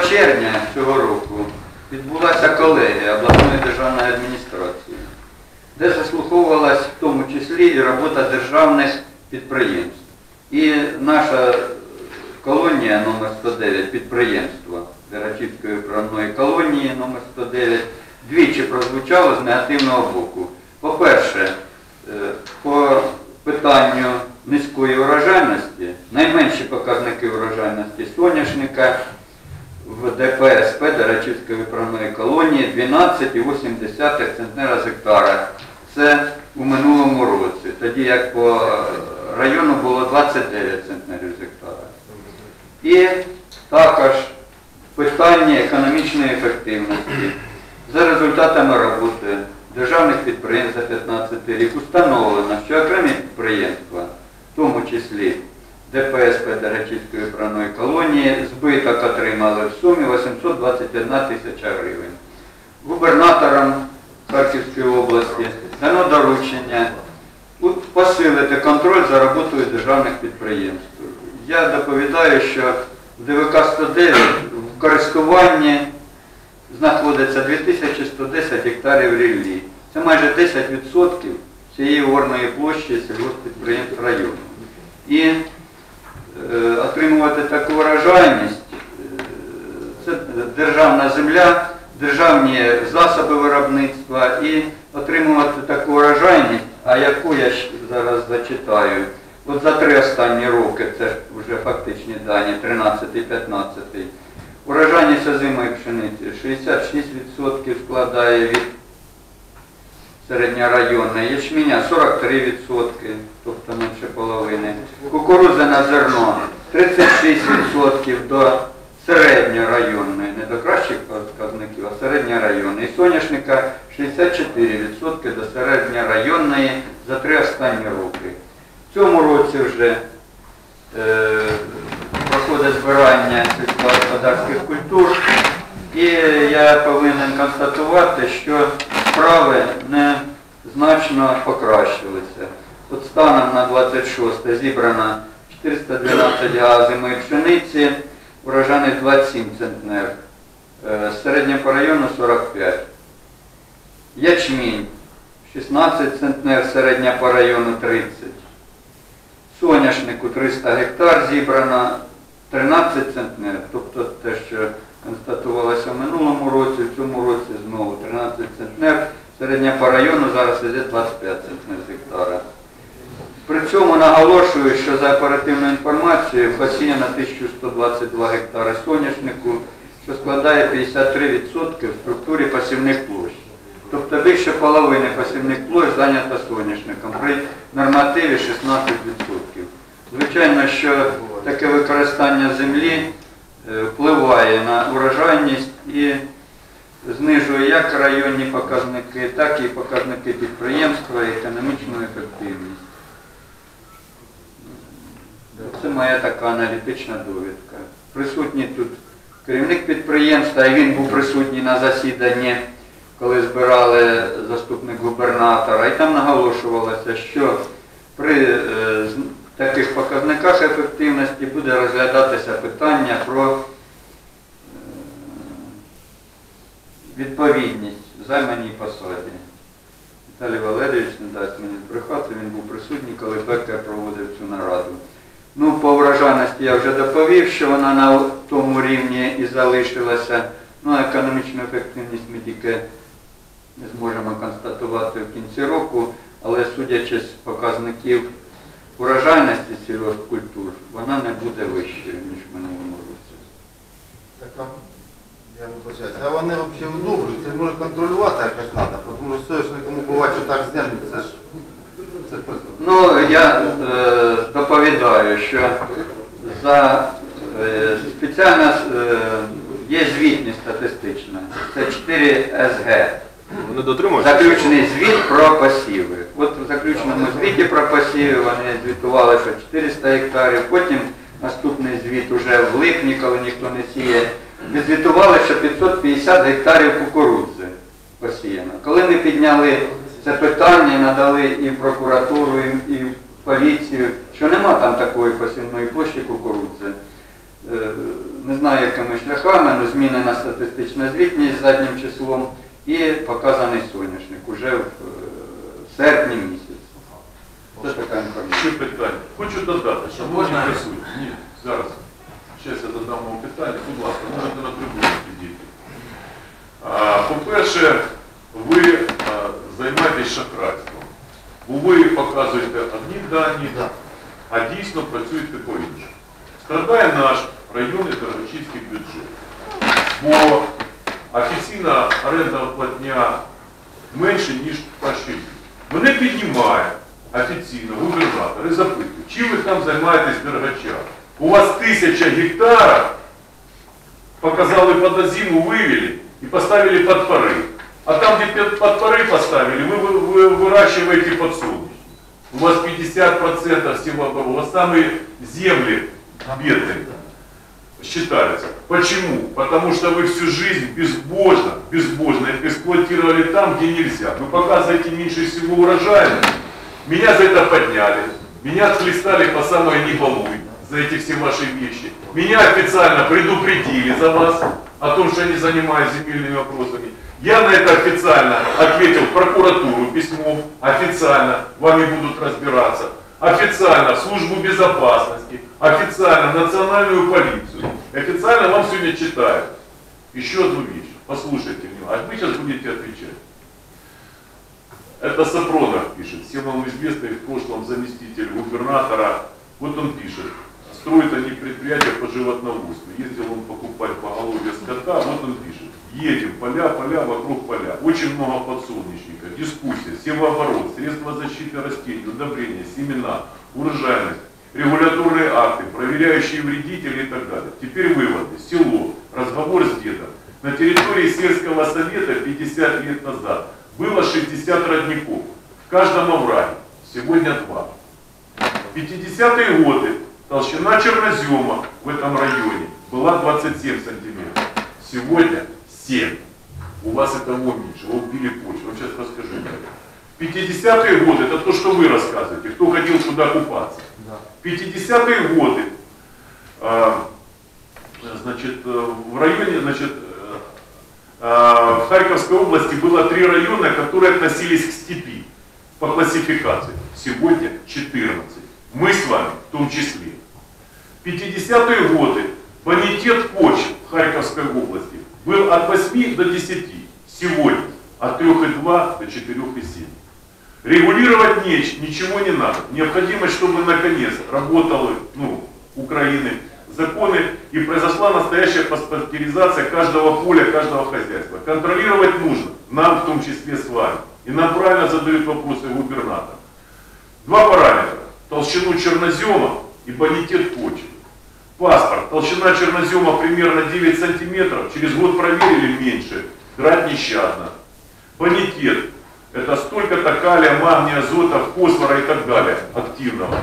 червня цього року відбулася колегія обласної державної адміністрації, де заслуховувалась в тому числі і робота державних підприємств. І наша колонія номер 109 підприємства Дерачівської управної колонії номер 109 двічі прозвучало з негативного боку. По-перше, е, по питанню низької урожайності, найменші показники урожайності соняшника в ДПСП Дерачівської виправної колонії 12,8 центнера з гектара. Це у минулому році, тоді як по району було 29 центнерів з гектара. І також питання економічної ефективності. За результатами роботи державних підприємств за 15 рік установлено, що окремі підприємства, в тому числі ДПСП Дерачівської управної колонії, збиток отримали в сумі 821 тисяча гривень. Губернатором Харківської області дано доручення посилити контроль за роботою державних підприємств. Я доповідаю, що в ДВК 109 в користуванні знаходиться 2110 гектарів ріллі. Це майже 10% цієї орної площі сільгосппідприємств району. І отримувати таку врожайність, е, це державна земля, державні засоби виробництва і отримувати таку врожайність, а яку я зараз зачитаю. От за три останні роки, це вже фактичні дані, 13-15, урожайність озимої пшениці 66% складає від середньорайонної, ячменя 43%, тобто менше половини, кукурудзяне зерно 36% до середньорайонної, не до кращих показників, а середньорайонної. Соняшника 64% до середньорайонної за три останні роки. В цьому році вже е, проходить збирання сільськогосподарських культур, і я повинен констатувати, що справи не значно покращилися. От станом на 26 зібрано 412 га зимої пшениці, урожайність 27 центнер, е, середня по району 45. Ячмінь 16 центнер, середня по району 30. Соняшнику 300 гектар зібрано 13 центнер, тобто те, що констатувалося в минулому році, в цьому році знову 13 центнер, середня по району зараз іде 25 центнер з гектара. При цьому наголошую, що за оперативною інформацією посіяно 1122 гектари соняшнику, що складає 53% в структурі посівних площ. Тобто більше половини посівних площ зайнято соняшником при нормативі 16%. Звичайно, що таке використання землі впливає на урожайність і знижує як районні показники, так і показники підприємства і економічну ефективність. Це моя така аналітична довідка. Присутній тут керівник підприємства, і він був присутній на засіданні, коли збирали заступник губернатора, і там наголошувалося, що при е, таких показниках ефективності буде розглядатися питання про е, відповідність займаній посаді. Віталій Валерійович не дасть мені збрехати, він був присутній, коли Бекер проводив цю нараду. Ну, по врожайності я вже доповів, що вона на тому рівні і залишилася. Ну, а економічну ефективність ми тільки зможемо констатувати в кінці року, але судячи з показників урожайності сільгоспкультур, вона не буде вищою, ніж в минулому році. Так, а, я вибачаюсь, а вони взагалі удобрюють, це може контролювати якось треба, тому що соняшником буває, що так зняли, це ж це просто. Ну, я е, доповідаю, що за е, спеціальна е, є звітність статистична. Це 4 СГ. Вони дотримуються? Заключений звіт про посіви. От в заключеному звіті про посіви вони звітували, що 400 гектарів, потім наступний звіт уже в липні, коли ніхто не сіє, відзвітували, що 550 гектарів кукурудзи посіяно. Коли ми підняли це питання, надали і прокуратуру, і, і поліцію, що нема там такої посівної площі кукурудзи. Е, Не знаю, якими шляхами, але змінена статистична звітність заднім числом і показаний соняшник уже в е, серпні місяці. Це така інформація. Питання. Хочу додати, що Можна? присутні. Ні, зараз. Зараз я додам вам питання. Будь ласка, можете на трибуну підійти. По-перше, ви а, займаєтесь шахрайством. Бо ви показуєте одні дані, а дійсно працюєте по-іншому. Страдає наш районний Дорогочівський бюджет. Бо офіційна орендна платня менше, ніж перший рік. Вони піднімають офіційно губернатор і запитують, чим ви там займаєтесь Дергача? У вас тисяча гектарів, показали под зиму, вывели и поставили под поры. А там, где під- под поры поставили, вы, вы, вы выращиваете подсолнечник. У вас 50% всего оборота, у вас самые земли бедные считаются. Почему? Потому что вы всю жизнь безбожно, безбожно эксплуатировали там, где нельзя. Вы показываете меньше всего урожайность. Меня за это подняли. Меня отхлестали по самой не балуй за эти все ваши вещи. Меня официально предупредили за вас о том, что я не занимаюсь земельными вопросами. Я на это официально ответил в прокуратуру письмом, официально вами будут разбираться, официально службу безопасности, официально национальную полицию. Официально вам сегодня читают. Еще одну вещь. Послушайте меня. А вы сейчас будете отвечать. Это Сапронов пишет, всем вам известный в прошлом заместитель губернатора. Вот он пишет, строят они предприятия по животноводству. Ездил он покупать поголовье скота, вот он пишет, едем, поля, поля, вокруг поля. Очень много подсолнечника, дискуссия, севооборот, средства защиты растений, удобрения, семена, урожайность, регуляторные акты, проверяющие вредители и так далее. Теперь выводы. Село. Разговор с дедом. На территории сельского совета 50 лет назад было 60 родников. В каждом овраге. Сегодня два. В 50-е годы толщина чернозема в этом районе была 27 сантиметров. Сегодня 7. У вас это меньше, вы убили почву. Я сейчас расскажу. В 50-е годы, это то, что вы рассказываете, кто ходил куда купаться. Да. В 50-е годы, а, значит, э, в районе, значит, э, а, в Харьковской области было три района, которые относились к степи по классификации. Сегодня 14. Мы с вами в том числе. В 50-е годы бонитет почв в Харьковской области был от 8 до 10. Сегодня от 3,2 до 4,7. Регулировать неч- ничего не надо. Необходимо, чтобы наконец работали ну, Украины законы и произошла настоящая паспортизация каждого поля, каждого хозяйства. Контролировать нужно, нам в том числе с вами. И нам правильно задают вопросы губернатор. Два параметра. Толщину чернозема и бонитет почвы. Паспорт. Толщина чернозема примерно 9 сантиметров. Через год проверили меньше. Драть нещадно. Бонитет. Это столько-то калия, магния, азота, фосфора и так далее. Активного.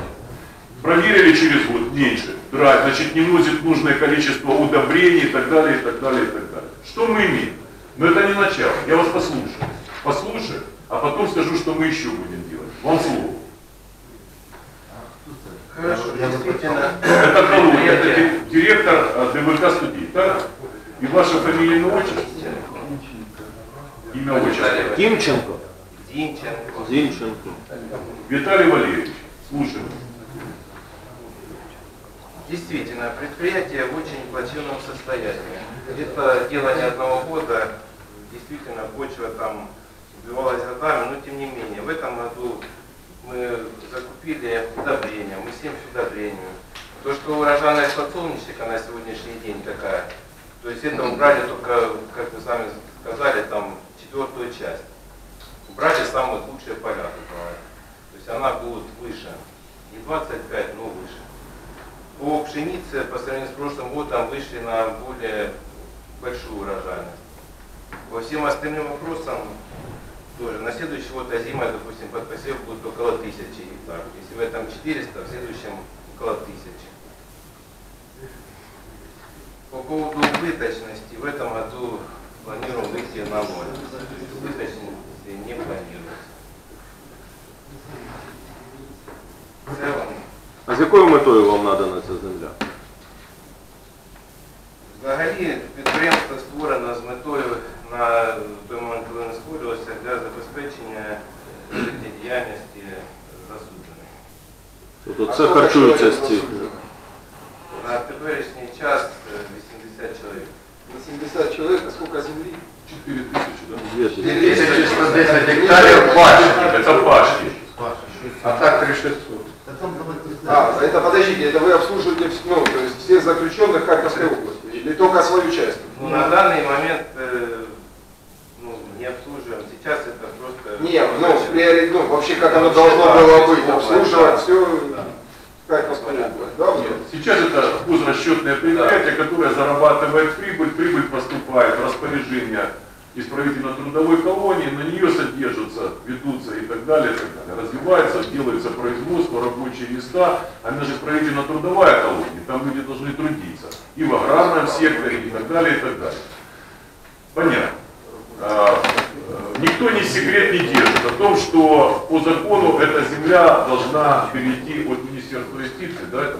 Проверили через год меньше. Драть. Значит, не вносит нужное количество удобрений и так далее, и так далее, и так далее. Что мы имеем? Но это не начало. Я вас послушаю. Послушаю, а потом скажу, что мы еще будем делать. Вам слово. Хорошо, Я действительно. Это ди- директор э, ДВК студии, так? И ваша фамилия, имя, отчество? Имя, отчество. Тимченко, Зинченко. Зинченко. Виталий Валерьевич, слушаем. Действительно, предприятие в очень плачевном состоянии. Это дело не одного года. Действительно, почва там убивалась годами, но тем не менее. В этом году мы закупили удобрения, мы 70 удобрений. То, что урожайность подсолнечника на сегодняшний день такая, то есть это убрали только, как вы сами сказали, там четвертую часть. Убрали самые лучшие поля. То есть она будет выше. Не 25, но выше. По пшенице по сравнению с прошлым годом вышли на более большую урожайность. По всем остальным вопросам тоже. На следующий год озима, допустим, под посев будет около тысячи гектаров. Если в этом 400, в следующем около тысячи. По поводу убыточности, в этом году планируем выйти на ноль. Убыточности не планируется. В целом, А з якою метою вам надана ця земля? Взагалі підприємство створено з метою на той момент, коли не створювалося, для забезпечення життєдіяльності засуджених. Тобто це харчується з цих. На теперішній час е, 80 чоловік. 80 человек, а сколько земли? 4 тысячи, да? 2110 гектарів бачите, Это пашки. Паша, що це? а так 3600. Та там давайте А, это подождите, это вы обслуживаете вс- ну, то есть всех заключенных Харьковской области? Или только свою часть? Ну, на данный момент приори- ну, вообще как оно должно было быть, обслуживать все Харьковскую область, да? Нет, сейчас это хозрасчетное предприятие, которое зарабатывает прибыль, прибыль поступает в распоряжение исправительно-трудовой колонии, на нее содержатся, ведутся и так далее, и так далее. Развивается, делается производство, рабочие места, а она же исправительно-трудовая колония, там люди должны трудиться. И в аграрном секторе, и так далее, и так далее. Понятно. Никто ни секрет не держит о том, что по закону эта земля должна перейти от Министерства юстиции, да, это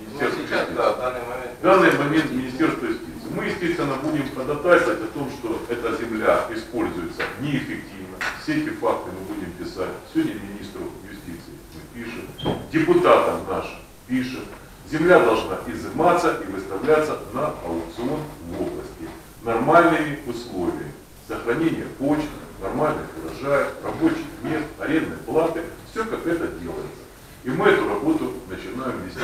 Министерство юстиции. да, в данный момент... В данный момент Министерство юстиции. Мы, естественно, будем ходатайствовать о том, что эта земля используется неэффективно. Все эти факты мы будем писать. Сегодня министру юстиции мы пишем, депутатам нашим пишем. Земля должна изыматься и выставляться на аукцион в области нормальными условиями. Сохранение почт, нормальных урожаев, рабочих мест, арендной платы. Все как это делается. И мы эту работу начинаем вести.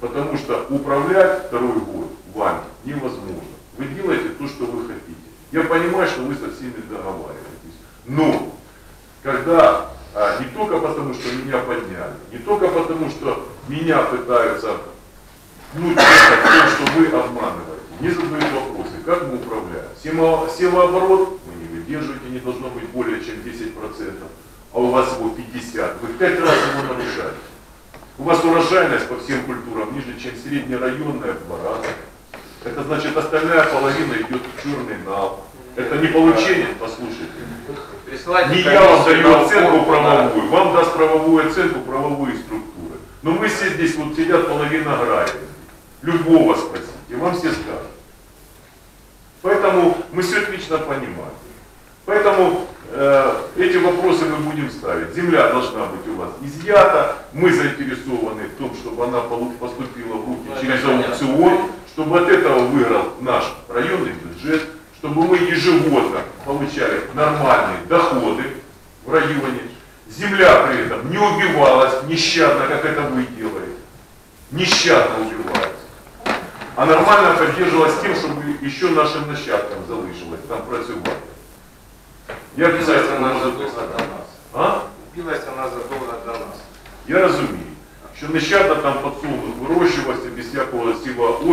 Потому что управлять второй год вами невозможно. Вы делаете то, что вы хотите. Я понимаю, что вы со всеми договариваетесь. Но когда а, не только потому, что меня подняли, не только потому, что меня пытаются ну, том, что вы обманываете, не задают вопросы, как мы управляем. Семо- Вы не должно быть более чем 10%, а у вас его 50%. Вы в 5 раз его нарушаете. У вас урожайность по всем культурам ниже, чем среднерайонная в два раза. Это значит, остальная половина идет в черный нал. Это не получение, послушайте. Присылайте Не я вам даю оценку правовую, вам даст правовую оценку правовые структуры. Но мы все здесь вот сидят половина агрария. Любого спросите, вам все скажут. Поэтому мы все отлично понимаем. Поэтому э, эти вопросы мы будем ставить. Земля должна быть у вас изъята. Мы заинтересованы в том, чтобы она поступила в руки это через аукцион, чтобы от этого выиграл наш районный бюджет, чтобы мы ежегодно получали нормальные доходы в районе. Земля при этом не убивалась нещадно, как это вы делаете. Нещадно убивается. А нормально поддерживалась тем, чтобы еще нашим нащадкам залишилось там працювати. Я Билась обязательно она можу до нас. А? Билась она задолго до нас. Я розумію, що нещадно там подсолнух вирощувався без всякого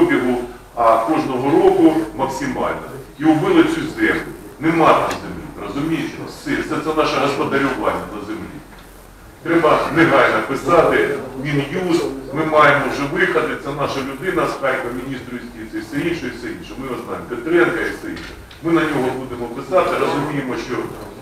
обігу, а кожного року максимально. І убили цю землю. Нема там землі, розумієте? Все, все це наше господарювання на землі. Треба негайно писати Мін'юз, ми маємо вже виходи, це наша людина з Харкова, міністр юстиції, все інше і все інше. Ми його знаємо, Петренка і все інше. Ми на нього будемо писати, розуміємо, що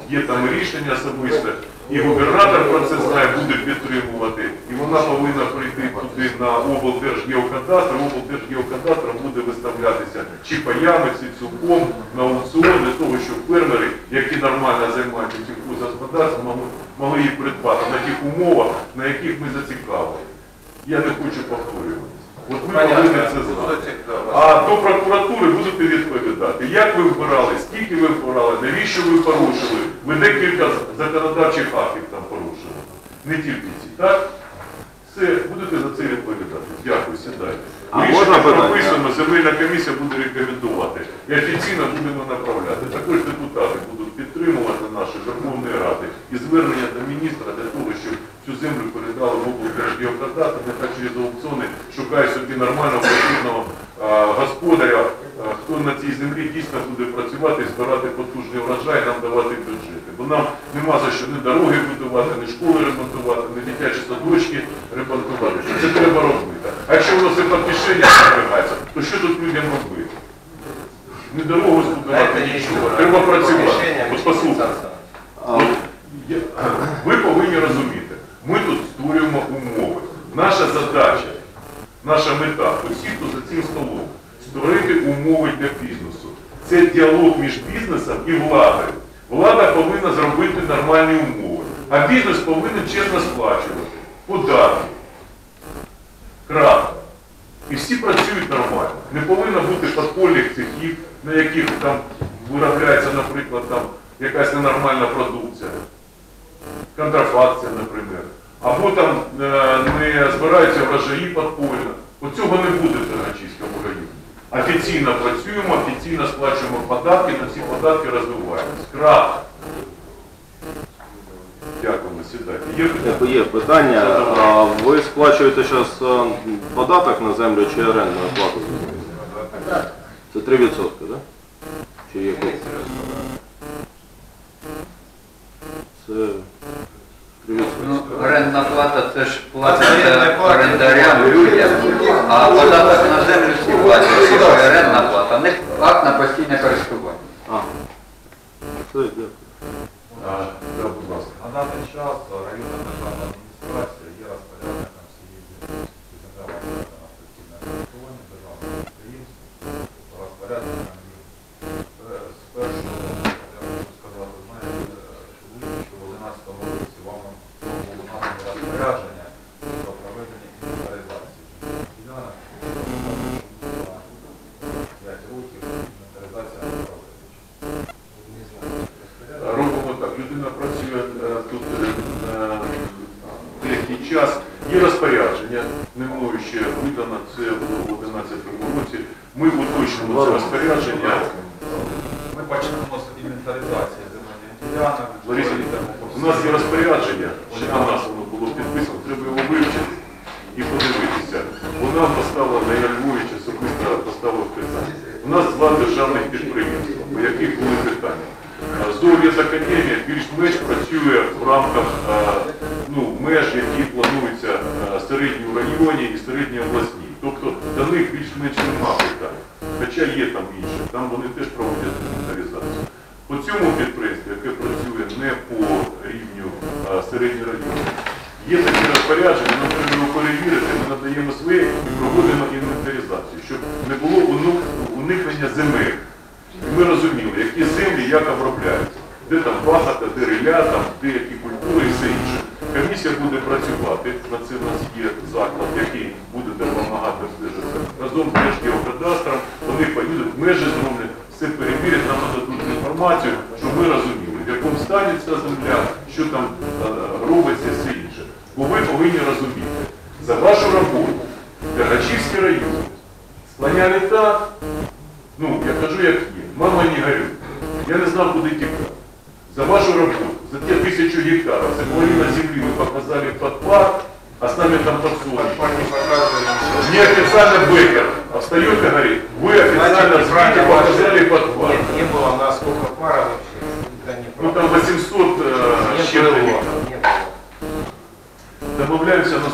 є там рішення особисте, і губернатор про це знає, буде підтримувати, і вона повинна прийти туди на облдержгеокадастр, облдержгеокадастром буде виставлятися чи паями, чи цілком на аукціон для того, щоб фермери, які нормально займаються сільхозгосподарством, могли- могли їх придбати на тих умовах, на яких ми зацікавлені. Я не хочу повторюватися. От ми повинні це знати. А до прокуратури будете відповідати, як ви вбирали, скільки ви вбирали, навіщо ви порушили. Ви декілька законодавчих актів там порушили. Не тільки ці, так? Все, будете за це відповідати. Дякую, сідайте. А Рішення можна питання? прописано, земельна комісія буде рекомендувати. І офіційно будемо направляти. Також депутати будуть підтримувати наші Верховної Ради і звернення до міністра для цю землю передали в облдержгеокадастр, нехай через аукціони шукає собі нормального потрібного господаря, хто на цій землі дійсно буде працювати і збирати потужний врожай, нам давати бюджети. Бо нам нема за що ні дороги будувати, ні школи ремонтувати, ні дитячі садочки ремонтувати. Це треба робити. А якщо воно все під мішення зберігається, то що тут людям робити? не дорогу На збудувати это есть нічого. Треба працювати. решение От послухайте. А, Я- Ви повинні розуміти, ми тут створюємо умови. Наша задача, наша мета, усі, хто за цим столом, створити умови для бізнесу. Це діалог між бізнесом і владою. Влада повинна зробити нормальні умови, а бізнес повинен чесно сплачувати податки. Крапка. І всі працюють нормально. Не повинно бути подпольних цехів, на яких там виробляється, наприклад, там якась ненормальна продукція контрафакція, наприклад. Або там е, не збираються врожаї подпольно. Оцього не буде в Тернопільському районі. Офіційно працюємо, офіційно сплачуємо податки, на ці податки розвиваємось. Крапка. Дякуємо, сідайте. Є питання? Є питання. А ви сплачуєте зараз податок на землю чи орендну оплату? Це 3%, так? Да? Чи є Це 3%. Ну, орендна плата це ж плата орендарям людям, а податок на землю всі платять, і орендна плата. В них акт на постійне користування. А. Все, дякую. А, дати будь ласка. На даний час районна державна адміністрація є розпорядником всієї діяльності землева на постійне користування державного підприємства, розпорядником і, е, з першого, я можу сказати, знаєте, що ви, що в 11 році вам було надано розпорядження про проведення інвентаризації ділянок, що 5 років інвентаризація не проведена. Робимо так, людина працює е, тут е, деякий час. Є розпорядження, не мною ще видано, це в 2011 році. Ми уточнимо це розпорядження. Ми почнемо з інвентаризації земельних ділянок. У нас є розпорядження, ще на нас воно було підписано, треба його вивчити і подивитися. Вона поставила на Львович особисто поставила питання. У нас два державних підприємства, по яких були питання. Здоров'я академія більш-менш працює в рамках е, ну, меж, які плануються е, середній районі і середній обласній. Тобто до них більш-менш нема питань. Хоча є там інші, там вони теж проводять інвентаризацію. По цьому підприємству, яке працює не по рівню а, середній район, є такі розпорядження, нам треба його перевірити, ми надаємо своє і проводимо інвентаризацію, щоб не було уникнення земель. І ми розуміли, які землі як обробляються, де там багато, де риля, там, де які культури працювати, на це в нас є заклад, який буде допомагати обстежитися. Разом з Держгеокадастром вони поїдуть, межі зроблять, все перевірять, нам нададуть інформацію, щоб ми розуміли, в якому стані ця земля, що там е, робиться все інше. Бо ви повинні розуміти, за вашу роботу Дергачівський район склоняли так, ну, я кажу, як є, мама не горю. Я не знав, куди тікати. За вашу роботу, за те тисячу гектарів, це половина землі ви показали під парк, а з нами там подсолнечник. Неофициально Бекер встает и говорит, вы официально Значит, звали, неправильно показали под парк. Нет, не было на сколько пара вообще. Это не Ну там 800 э, с Не чем-то было. гектаров. Не было. Домовляемся на